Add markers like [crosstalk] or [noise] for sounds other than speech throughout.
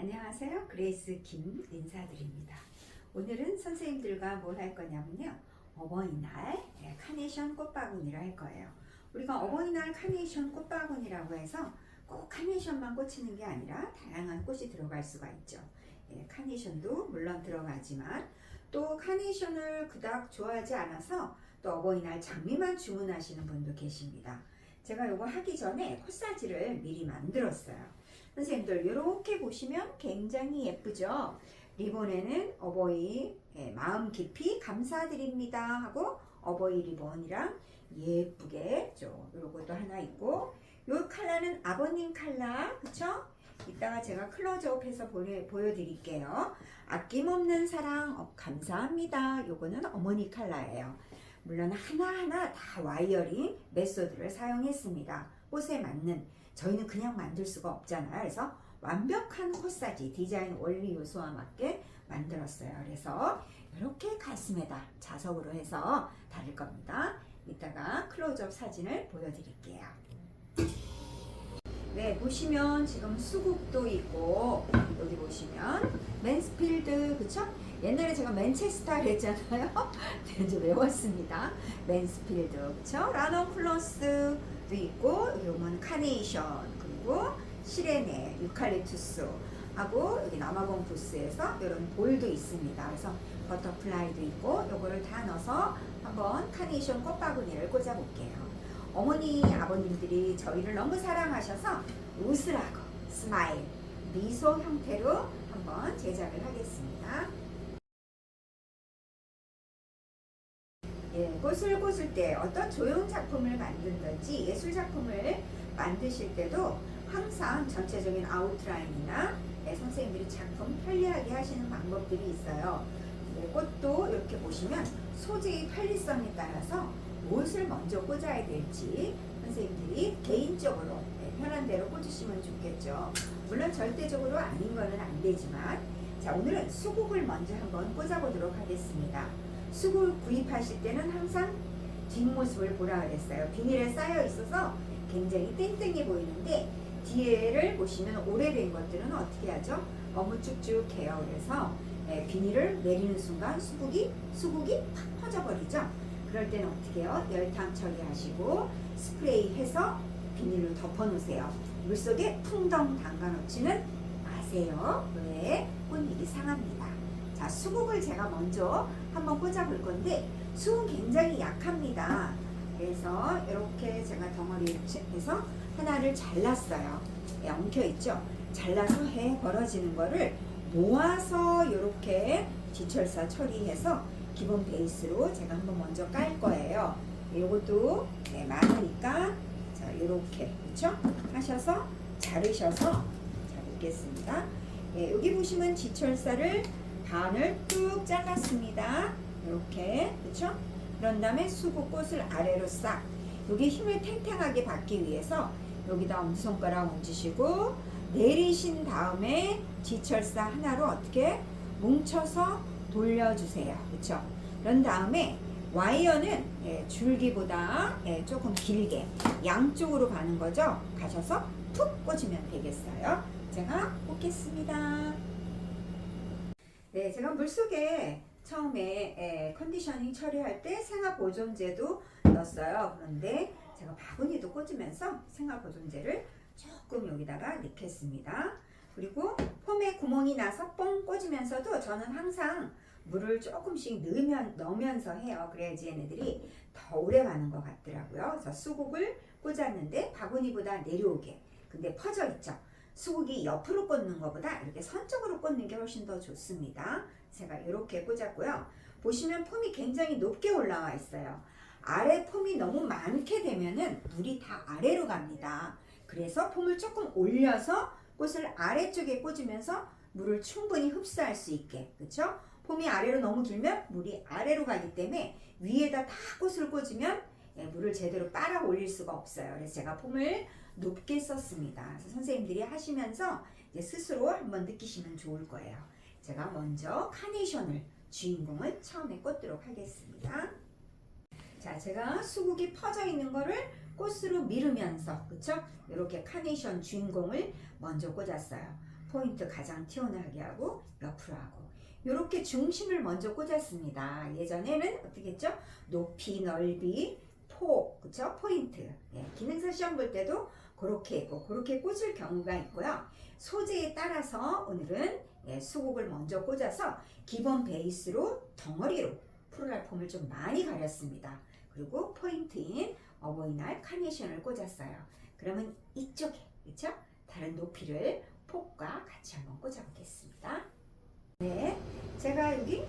안녕하세요. 그레이스 김 인사드립니다. 오늘은 선생님들과 뭘 할 거냐면요. 어버이날 네, 카네이션 꽃바구니를 할 거예요. 우리가 어버이날 카네이션 꽃바구니라고 해서 꼭 카네이션만 꽂히는 게 아니라 다양한 꽃이 들어갈 수가 있죠. 예, 카네이션도 물론 들어가지만 또 카네이션을 그닥 좋아하지 않아서 또 어버이날 장미만 주문하시는 분도 계십니다. 제가 이거 하기 전에 코사지를 미리 만들었어요. 선생님들 이렇게 보시면 굉장히 예쁘죠? 리본에는 어버이 예, 마음 깊이 감사드립니다 하고 어버이 리본이랑 예쁘게 좀 요것도 하나 있고 요 컬러는 아버님 컬러 그쵸? 이따가 제가 클로즈업해서 보여, 보여드릴게요. 아낌없는 사랑 어, 감사합니다. 요거는 어머니 컬러예요. 물론 하나하나 다 와이어링 메소드를 사용했습니다. 꽃에 맞는 저희는 그냥 만들 수가 없잖아요. 그래서 완벽한 코사지 디자인 원리 요소와 맞게 만들었어요. 그래서 이렇게 가슴에다 자석으로 해서 다릴 겁니다. 이따가 클로즈업 사진을 보여드릴게요. 네, 보시면 지금 수국도 있고 여기 보시면 맨스필드 그쵸? 옛날에 제가 맨체스터 했잖아요. 네, [laughs] 이제 외웠습니다. 맨스필드 그쵸? 라넌 플러스 도 있고 보면 카네이션 그리고 시레네 유칼립투스 하고 여기 남아공 부스에서 이런 볼도 있습니다. 그래서 버터플라이도 있고 요거를 다 넣어서 한번 카네이션 꽃바구니를 꽂아 볼게요. 어머니 아버님들이 저희를 너무 사랑하셔서 웃으라고 스마일 미소 형태로 한번 제작을 하겠습니다. 꽃을 꽂을 때 어떤 조형 작품을 만든든지 예술 작품을 만드실 때도 항상 전체적인 아웃라인이나 예, 선생님들이 작품 편리하게 하시는 방법들이 있어요. 예, 꽃도 이렇게 보시면 소재의 편리성에 따라서 무엇을 먼저 꽂아야 될지 선생님들이 개인적으로 예, 편한 대로 꽂으시면 좋겠죠. 물론 절대적으로 아닌 거는 안 되지만 자 오늘은 수국을 먼저 한번 꽂아보도록 하겠습니다. 수국 구입하실 때는 항상 뒷모습을 보라 그랬어요. 비닐에 쌓여 있어서 굉장히 땡땡해 보이는데 뒤에를 보시면 오래된 것들은 어떻게 하죠? 너무 쭉쭉해요. 그래서 예, 비닐을 내리는 순간 수국이 수국이 팍 퍼져버리죠. 그럴 때는 어떻게 해요? 열탕 처리하시고 스프레이 해서 비닐로 덮어놓으세요. 물속에 풍덩 담가 놓지는 마세요. 왜? 꽃잎이 상합니다. 자, 수국을 제가 먼저 한번 꽂아볼 건데 수은 굉장히 약합니다. 그래서 이렇게 제가 덩어리에서 하나를 잘랐어요. 예, 엉켜 있죠? 잘라서 해 벌어지는 거를 모아서 이렇게 지철사 처리해서 기본 베이스로 제가 한번 먼저 깔 거예요. 이것도 네, 많으니까 자 이렇게 그렇죠? 하셔서 자르셔서 자 보겠습니다. 예, 여기 보시면 지철사를 반을 뚝 잘랐습니다. 이렇게 그렇죠? 그런 다음에 수국꽃을 아래로 싹 여기 힘을 탱탱하게 받기 위해서 여기다 엄지손가락 얹으시고 내리신 다음에 지철사 하나로 어떻게 뭉쳐서 돌려주세요. 그렇죠? 그런 다음에 와이어는 예, 줄기보다 예, 조금 길게 양쪽으로 가는 거죠. 가셔서 푹 꽂으면 되겠어요. 제가 꽂겠습니다. 네, 제가 물속에 처음에 예, 컨디셔닝 처리할 때 생화 보존제도 넣었어요. 그런데 제가 바구니도 꽂으면서 생화 보존제를 조금 여기다가 넣겠습니다. 그리고 폼에 구멍이 나서 뻥 꽂으면서도 저는 항상 물을 조금씩 넣으면, 넣으면서 해요. 그래야지 얘네들이 더 오래 가는 것 같더라고요. 그래서 수국을 꽂았는데 바구니보다 내려오게. 근데 퍼져 있죠. 수국이 옆으로 꽂는 것보다 이렇게 선적으로 꽂는 게 훨씬 더 좋습니다. 제가 이렇게 꽂았고요. 보시면 폼이 굉장히 높게 올라와 있어요. 아래 폼이 너무 많게 되면은 물이 다 아래로 갑니다. 그래서 폼을 조금 올려서 꽃을 아래쪽에 꽂으면서 물을 충분히 흡수할 수 있게 그렇죠? 폼이 아래로 너무 길면 물이 아래로 가기 때문에 위에다 다 꽃을 꽂으면 예, 물을 제대로 빨아 올릴 수가 없어요. 그래서 제가 폼을 높게 썼습니다. 그래서 선생님들이 하시면서 스스로 한번 느끼시면 좋을 거예요. 제가 먼저 카네이션을 주인공을 처음에 꽂도록 하겠습니다. 자, 제가 수국이 퍼져 있는 거를 꽃으로 밀으면서 그쵸? 이렇게 카네이션 주인공을 먼저 꽂았어요. 포인트 가장 튀어나오게 하고 옆으로 하고 이렇게 중심을 먼저 꽂았습니다. 예전에는 어떻게 했죠? 높이, 넓이, 폭, 그쵸? 포인트. 예, 기능사 시험 볼 때도 그렇게 있고 그렇게 꽂을 경우가 있고요. 소재에 따라서 오늘은 예, 수국을 먼저 꽂아서 기본 베이스로 덩어리로 프로랄 폼을 좀 많이 가렸습니다. 그리고 포인트인 어버이날 카네이션을 꽂았어요. 그러면 이쪽에 그쵸? 다른 높이를 폭과 같이 한번 꽂아보겠습니다. 네, 제가 여기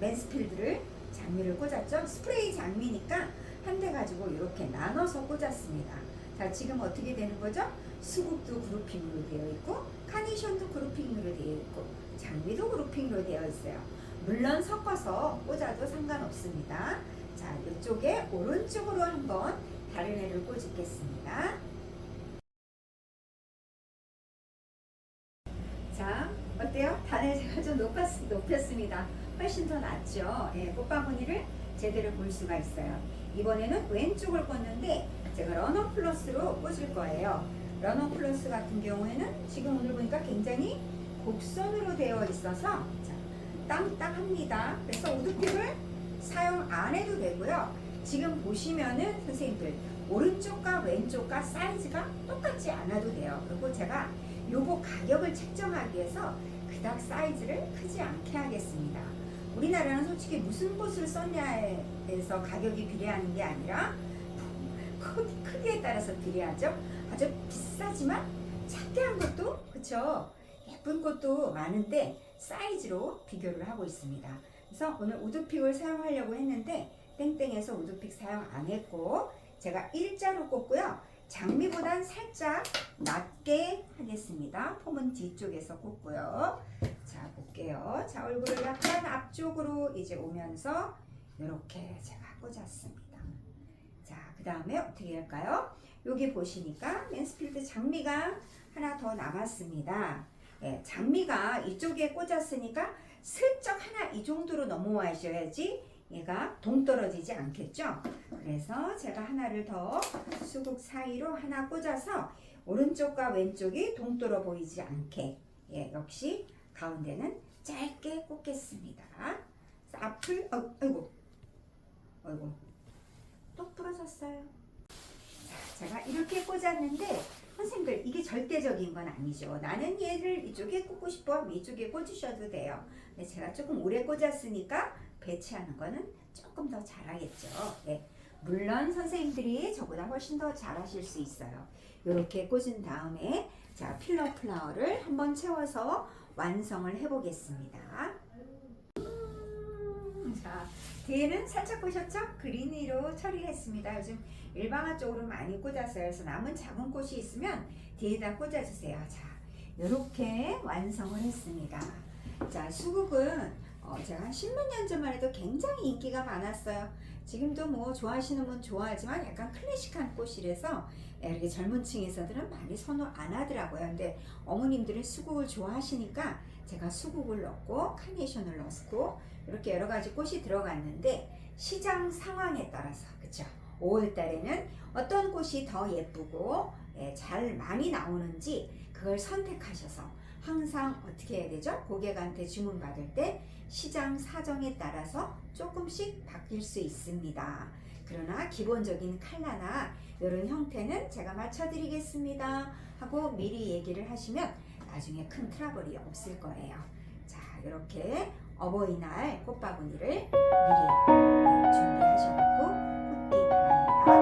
맨스필드를 장미를 꽂았죠. 스프레이 장미니까 한 대 가지고 이렇게 나눠서 꽂았습니다. 자, 지금 어떻게 되는 거죠? 수국도 그룹핑으로 되어 있고 카네이션도 그룹핑으로 되어 있고 장미도 그룹핑으로 되어 있어요. 물론 섞어서 꽂아도 상관없습니다. 자, 이쪽에 오른쪽으로 한번 다른 애를 꽂겠습니다. 자, 어때요? 단을 제가 좀 높았, 높였습니다. 훨씬 더 낫죠? 예, 꽃바구니를 제대로 볼 수가 있어요. 이번에는 왼쪽을 꽂는데 제가 러너 플러스로 꽂을 거예요. 러너 플러스 같은 경우에는 지금 오늘 보니까 굉장히 곡선으로 되어 있어서 자, 땅땅합니다. 그래서 우드픽을 사용 안 해도 되고요. 지금 보시면은 선생님들 오른쪽과 왼쪽과 사이즈가 똑같지 않아도 돼요. 그리고 제가 요거 가격을 책정하기 위해서 그닥 사이즈를 크지 않게 하겠습니다. 우리나라는 솔직히 무슨 꽃을 썼냐에서 가격이 비례하는 게 아니라 크- 크기에 따라서 비례하죠. 아주 비싸지만 작게 한 것도 그쵸 예쁜 꽃도 많은데 사이즈로 비교를 하고 있습니다. 그래서 오늘 우드픽을 사용하려고 했는데 땡땡에서 우드픽 사용 안 했고 제가 일자로 꽂고요. 장미보단 살짝 낮게 하겠습니다. 폼은 뒤쪽에서 꽂고요. 자 볼게요. 자 얼굴을 약간 앞쪽으로 이제 오면서 이렇게 제가 꽂았습니다. 자 그 다음에 어떻게 할까요? 여기 보시니까 맨스필드 장미가 하나 더 남았습니다. 예, 장미가 이쪽에 꽂았으니까 슬쩍 하나 이 정도로 넘어와셔야지 얘가 동떨어지지 않겠죠? 그래서 제가 하나를 더 수국 사이로 하나 꽂아서 오른쪽과 왼쪽이 동떨어 보이지 않게 예, 역시 가운데는 짧게 꽂겠습니다. 앞을 어, 아이고 아이고 또 부러졌어요. 자, 제가 이렇게 꽂았는데 선생님들 이게 절대적인 건 아니죠. 나는 얘를 이쪽에 꽂고 싶어 하면 이쪽에 꽂으셔도 돼요. 근데 제가 조금 오래 꽂았으니까 배치하는 거는 조금 더 잘하겠죠. 예. 물론 선생님들이 저보다 훨씬 더 잘하실 수 있어요. 이렇게 꽂은 다음에 자 필러 플라워를 한번 채워서 완성을 해보겠습니다. 음, 자 뒤에는 살짝 보셨죠? 그린으로 처리했습니다. 요즘 일방화 쪽으로 많이 꽂았어요. 그래서 남은 작은 꽃이 있으면 뒤에다 꽂아주세요. 자 이렇게 완성을 했습니다. 자 수국은 어, 제가 한 10몇 년 전만 해도 굉장히 인기가 많았어요. 지금도 뭐 좋아하시는 분 좋아하지만 약간 클래식한 꽃이라서 이렇게 젊은 층에서들은 많이 선호 안 하더라고요. 근데 어머님들은 수국을 좋아하시니까 제가 수국을 넣고 카네이션을 넣고 이렇게 여러 가지 꽃이 들어갔는데 시장 상황에 따라서 그쵸? 5월 달에는 어떤 꽃이 더 예쁘고 예, 잘 많이 나오는지 그걸 선택하셔서 항상 어떻게 해야 되죠? 고객한테 주문 받을 때 시장 사정에 따라서 조금씩 바뀔 수 있습니다. 그러나 기본적인 칼라나 이런 형태는 제가 맞춰드리겠습니다 하고 미리 얘기를 하시면 나중에 큰 트러블이 없을 거예요. 자, 이렇게 어버이날 꽃바구니를 미리 준비하셔놓고 꽂기 바랍니다.